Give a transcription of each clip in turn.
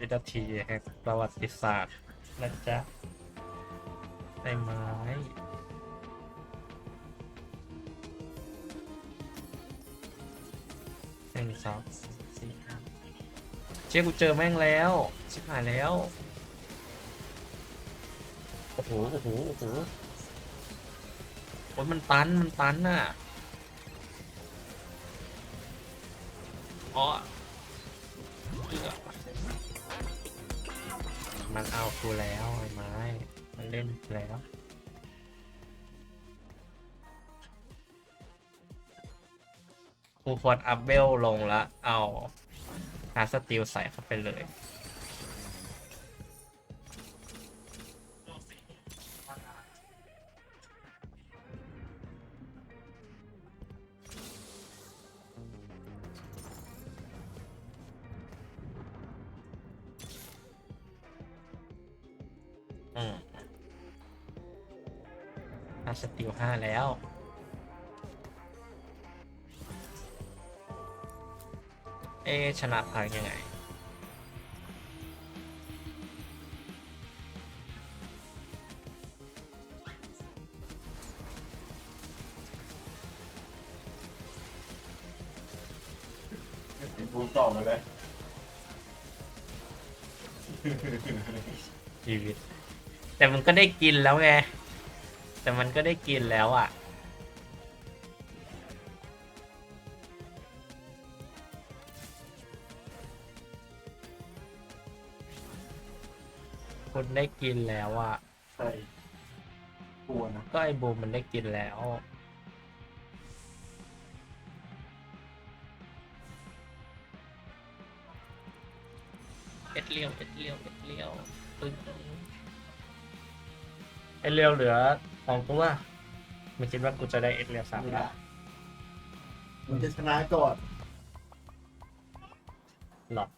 วินาทีแห่งประวัติศาสตร์นะจ๊ะไอ้ไม้หนึ่งสองสามสี่ห้าเชี่ยกูเจอแม่งแล้ว ชิบหายแล้ว โอ้โห โอ้โห โอ้โหโอ้ยมันตัน มันตันน่ะอ๋อเอื้อ มันเอากูแล้วไอ้ไม้ มันเล่นแล้ว กูควรอัพเวลลงละ เอาฮาสติลใส่เข้าไปเลยาร์สติลห้าแล้ว เอะชนะพังยังไงพูดต่อมาเลยชีวิต แต่มันก็ได้กินแล้วไง แต่มันก็ได้กินแล้วอะ คุณได้กินแล้วอะ ใช่กลัวนะก็ไอ้บูมมันได้กินแล้ว เอ็ดเลี้ยว เอ็ดเลี้ยว เอ็ดเลี้ยวปึ้งเอ็ดเลี้ยวเหลือ สองตัวไม่คิดว่ากูจะได้เอ็ดเลี้ยวสามละมันจะชนะก่อนหลอด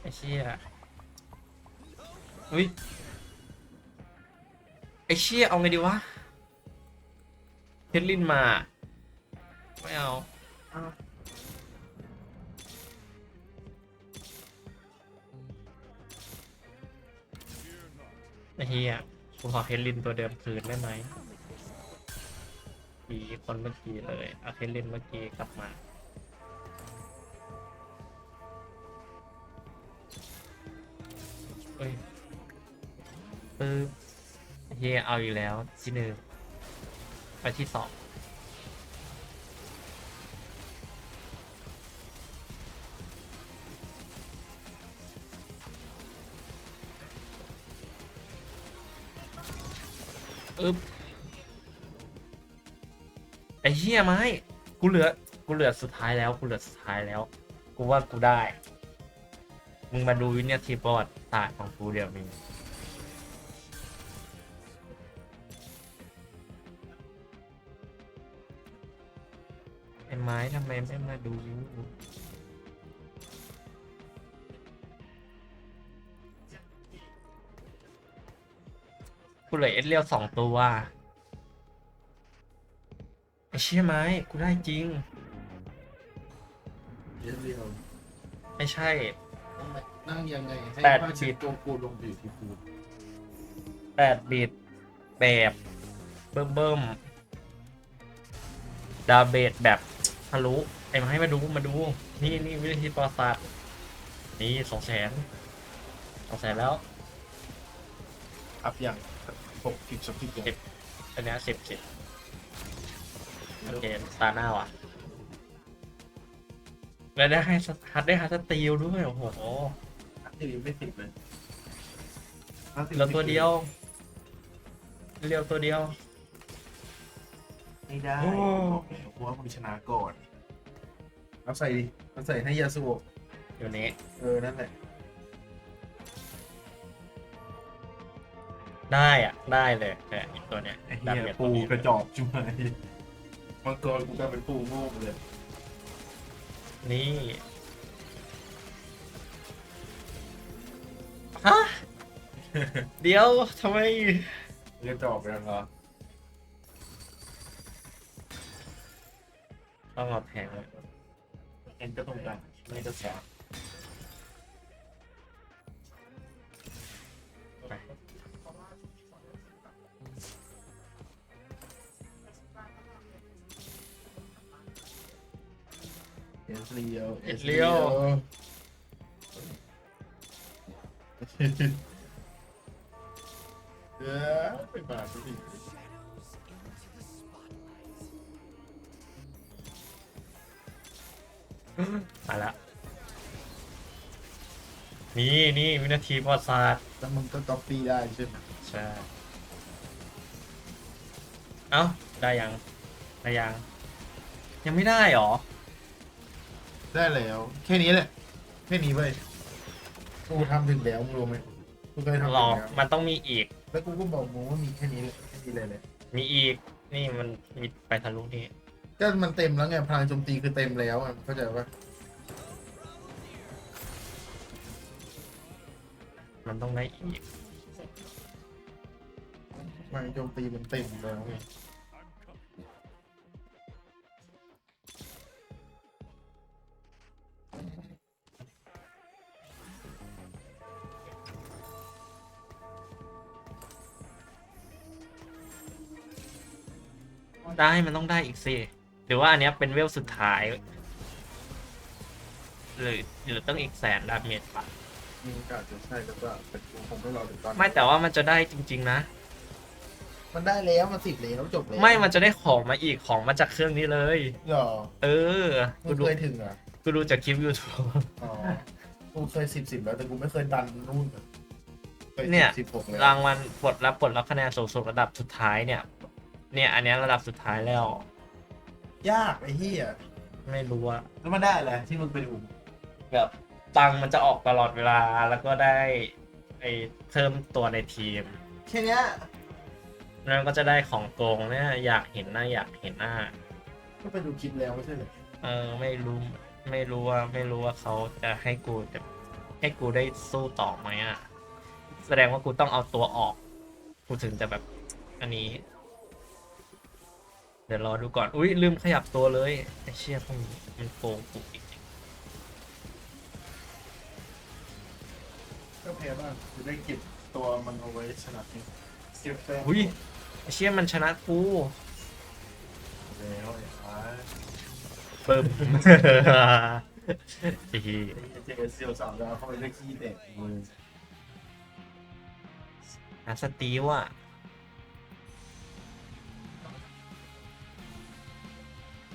ไอ้เชี่ยอุ้ยไอ้เชี่ยเอาไงดีวะเฮดลินมา ไม่เอา ไอ้เฮียกูขอเฮลินตัวเดิมคืนได้ไหมกีคนเมื่อกี้เลยเอาเฮลินเมื่อกี้กลับมาเอ้ยปึ๊บเฮียเอาอีกแล้วที่หนึ่งไปที่สอง อึ๊บไอ้เฮียไม้กูเหลือ กูเหลือสุดท้ายแล้ว กูเหลือสุดท้ายแล้ว กูว่ากูได้ มึงมาดูวินาทีประวัติศาสตร์ของกูเดี๋ยวนี้ไอ้ไม้ทำไมไม่มาดู เหลือเอสเรียวสองตัวไอ้เชี่ยไม้กูได้จริงเรียวไม่ใช่ นั่งยังไงให้แปดผ้าเช็ดสิบตัวกูลงไปอยู่ที่พื้นแปดบิตแบบเบิ่มเบิ่มดาเบดแบบทะลุไอ้มาให้มาดูมาดู นี่นี่วิธีประวัติศาสตร์นี่สองแสนสองแสนแล้วอัพอย่าง หกสิบสองสิบอย่างสิบอันเนี้สิบสิบโอเคตาหน้าว่ะ แล้วได้ให้ฮัดได้ฮัดสตีลด้วยโอ้โหอัพที่ไม่สิบเลยเหลือตัวเดียวเรียวตัวเดียว ไม่ได้โอ้เพราะว่ามึงชนะก่อนเอาใส่ดิเอาใส่ให้ยาสูบอยู่นี้ เออ นั่นแหละ ได้อะ ได้เลยแต่อีกตัวเนี้ยไอ้ดาเหี้เมยจปูกระจอกจุ๊บเลยมังกรกูกลายเป็นปูโง่ไปเลยนี่ฮะ เดี๋ยวทำไม กระจอกไปแล้วเหรอต้องเอาแทงเลย เอ็นก็ตรงกลางไม่ก็แสบ สเลียวเอสเลียวเออไปบาดสิมาละนี่นี่วินาทีประวัติศาสตร์แล้วมึงก็ก๊อปปี้ได้ใช่ไหมใช่ เอ้า ได้ยัง ได้ยัง ยังไม่ได้หรอ ได้แล้ว แค่นี้แหละ แค่นี้เว้ยกูทำถึงแล้วมึงรู้ไหมกูเคยทำถึงรอแล้วมันต้องมีอีก แล้วกูก็บอกมึงว่ามีแค่นี้เลยแค่นี้เลยเลยมีอีก นี่มันมีไปทะลุนี่ ก็มันเต็มแล้วไงพลังโจมตีคือเต็มแล้วอะเข้าใจปะมันต้องได้อีก พลังโจมตีมันเต็มแล้วไง ได้มันต้องได้อีกสิหรือว่าอันเนี้ยเป็นเวลสุดท้าย หรือหรือต้องอีกแสนดาเมจปะมีโอกาสจะใช่แล้วก็แต่กูคงไม่รอถึงตอนนั้นไม่แต่ว่ามันจะได้จริง ๆ นะ มันได้แล้วมันติดแล้วจบแล้วไม่มันจะได้ของมาอีกของมาจากเครื่องนี้เลยหรอเออมึกูงดูเคยถึงเหรอะกูดูจากคลิป YouTube อ๋อกูเคยสิบสิบแล้วแต่กูไม่เคยดันนู่นอะคเนี่ย สิบหกแล้วรางวัลปลดรับปลดรับคะแนนสูงสุดระดับสุดท้ายเนี่ย เนี่ย อันเนี้ยระดับสุดท้ายแล้ว ยากไอ้เหี้ยไม่รู้ว่าแล้วมันได้อะไรที่มึงไปดูแบบตังค์มันจะออกตลอดเวลาแล้วก็ได้ไอ้เพิ่มตัวในทีมแค่เนี้ยแล้วก็จะได้ของโกงเนี่ยอยากเห็นหน้าอยากเห็นหน้า ก็ไปดูคลิปแล้วไม่ใช่เหรอเออไม่รู้ไม่รู้ว่าไม่รู้ว่าเขาจะให้กูจะให้กูได้สู้ต่อไหมอะ แสดงว่ากูต้องเอาตัวออก กูถึงจะแบบอันนี้ เดี๋ยวรอดูก่อน อุ้ยลืมขยับตัวเลย ไอเชี่ยพวกนี้มันโกงกูจริงก็แพ้บ้างจะได้เก็บตัวมันเอาไว้ชนะทีเสียแป้งๆอุ้ยไอเชี่ยมันชนะกูแล้วไอ้ฟ้าปึ้มไอ้เหี้ยเจอเซียวสาวดาวเข้าไปได้ขี้แตกมือหาสตีวอะ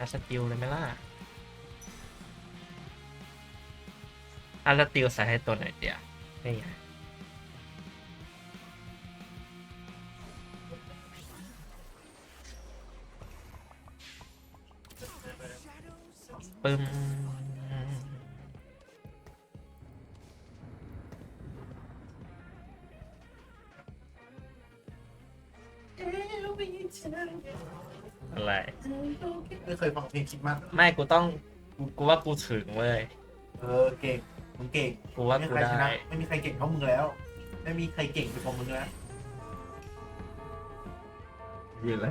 อาสติลเลยไหมล่ะอาสติลใส่ให้ตัวไหนเดียวนี่ไงปึ้ม เคยฟังเพลงคิดมากไม่กูต้องกูกูว่ากูถึงเว้ยเออเก่งมึงเก่งกูว่าไม่กูมีใครชได้นะไม่มีใครเก่งเท่ามึงแล้ว ไม่มีใครเก่งไปกว่ามึงแล้วยืนอะไร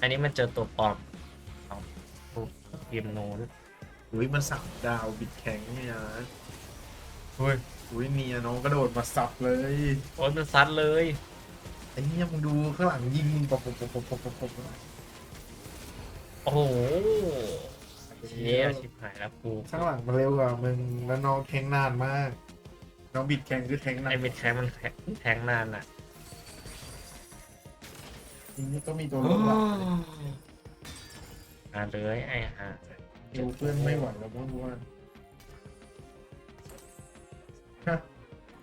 อันนี้มันเจอตัวปลอมของพวกทีมโน้นอุ้ยมันสับดาวบิดแข็งเนี่ยนะเฮ้ยอุ้ยเนียน้องกระโดดมาสับเลย โอ้ยมันซัดเลย ไอ้เนี้ยมึงดูข้างหลังยิงมึงปบปบปบปบปบปบปบโอ้โหเชี่ยชิบหายแล้วกูข้างหลังมันเร็วกว่ามึงแล้วน้องแทงนานมาก น้องบิดแข็งคือแทงนานไอ้นมิดแทงมันแทงแทงนานอะทีนี้ก็มีตัวลือกหลักมาเลยไอ้ห่าดูเพื่อนไม่ไหวแล้วมั้งว่าฮะ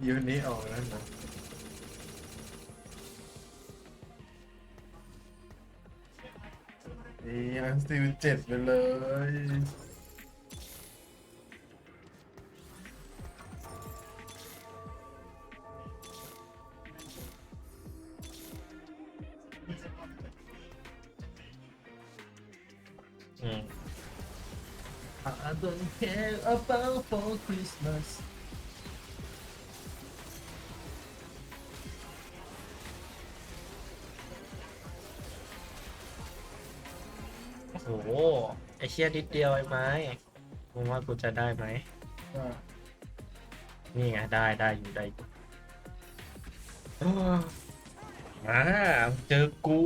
ยืนนี้ออกแล้วนะ นี่อันซิลเจ็ดไปเลย อืม I don't care about for Christmas โอ้หไอเชี่ยนิดเดียวไอ้ไม้มึงว่ากูจะได้ไหมนี่ไงได้ได้อยู่ได้อมาเจอกู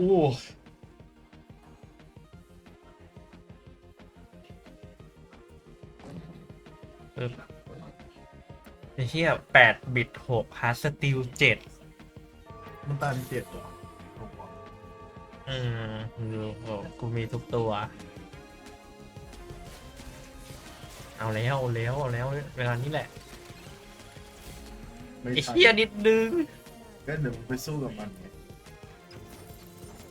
ไอเหี้ยแปดบิตหกฮาสติลเจ็ดมันตันเจ็ดเหรอวอืม ดูโอ้กูมีทุกตัว เอาแล้วเอาแล้วเอาแล้ว เวลานี้แหละไม่ไอ้ใช่เหี้ยนิดนึง ก็เดี๋ยวมึงไปสู้กับมันไง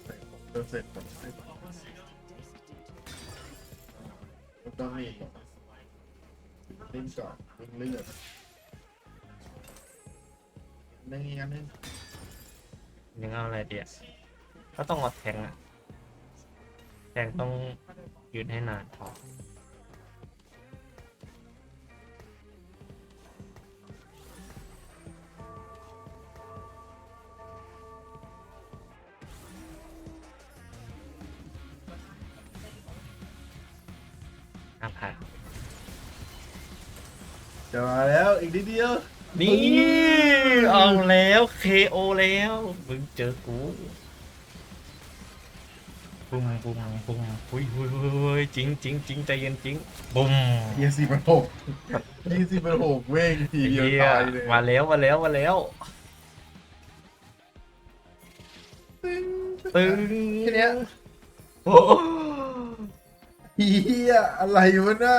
เสร็จเสร็จเสร็จเสร็จมันต้องมีก่อนเล่นก่อนเล่นเลือดนี่อีกอันนึงยังเอาอะไรเดียวก็ต้องเอาแทงอะ แทงต้องยืนให้นานพอห้าพันจะมาแล้วอีกนิดเดียว นี่เอาแล้ว KO แล้ว มึงเจอกู บุ้มบุ้มบุ้มหุยหุยหุยหุยจริงจริงจริงใจเย็นจริงบุ้มยี่สิบเป็นหกยี่สิบเป็นหกเว้งทีเดียวตายเลยมาแล้วมาแล้วมาแล้วตึงตึงแค่เนี้ยโอ้เฮียอะไรวะน่ะ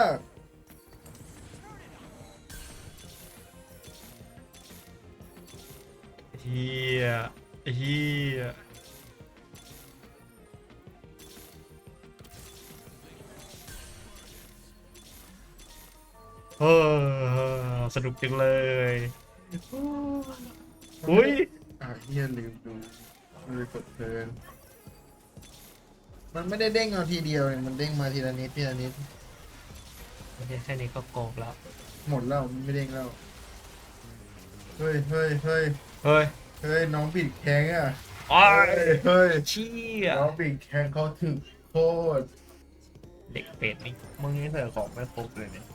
เฮียเฮีย เออสนุกจังเลยอุ้ยอะเฮียลืมดูเลยกดเพลินมันไม่ได้เด้งเอาทีเดียวเนี่ยมันเด้งมาทีละนิดทีละนิดไม่ใช่แค่นี้ก็โกงแล้ว หมดแล้วมันไม่เด้งแล้ว เฮ้ยเฮ้ยเฮ้ยเฮ้ยเฮ้ยน้องปิดแข้งอะอ้าเฮ้ยยเฮ้ยเชี่ยน้องปิดแข้งเขาถึกโคตรเด็กเป็ดนี่มึงนี่ใส่ของไม่ครบเลยเนี่ย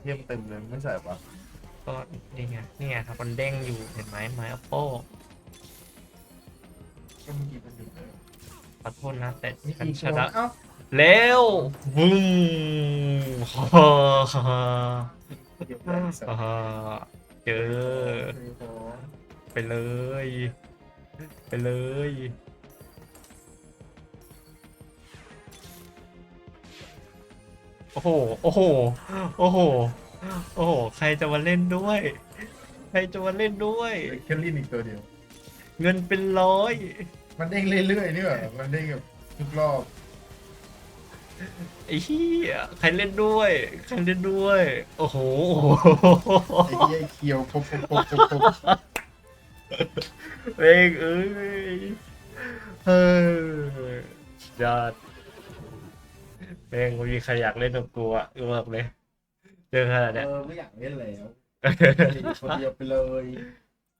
เทียมเต็มเลยไม่ใส่ปะก็นี่ไงนี่ไงครับมันเด้งอยู่เห็นไหมไม้อโป้ก็เมื่อกี้มันอยู่เลยขอโทษนะแต่นี่ฉันอีกชตัวนะเอ้าแล้วบุ้มฮ่าฮ่าฮ่าเก็บไว้สักฮ่าเจอคือของไปเลย ไปเลย โอ้โห โอ้โห โอ้โห โอ้โห ใครจะมาเล่นด้วย ใครจะมาเล่นด้วย แค่ลิ้นอีกตัวเดียว เงินเป็นร้อย มันเด้งเรื่อยๆนี่หว่ามันเด้งแบบทุกรอบไอ้เหี้ยใครเล่นด้วย ใครเล่นด้วย โอ้โห ไอ้เหี้ยไอ้เคียวปบปบปบปบปบเองเอ้ยเฮ้ยยอด เองมีใครอยากเล่นกับกูอะกูบอกเลยเจอขนาดเอเนี้ยอไม่อยากเล่นแล้วคนเดียวไปเลย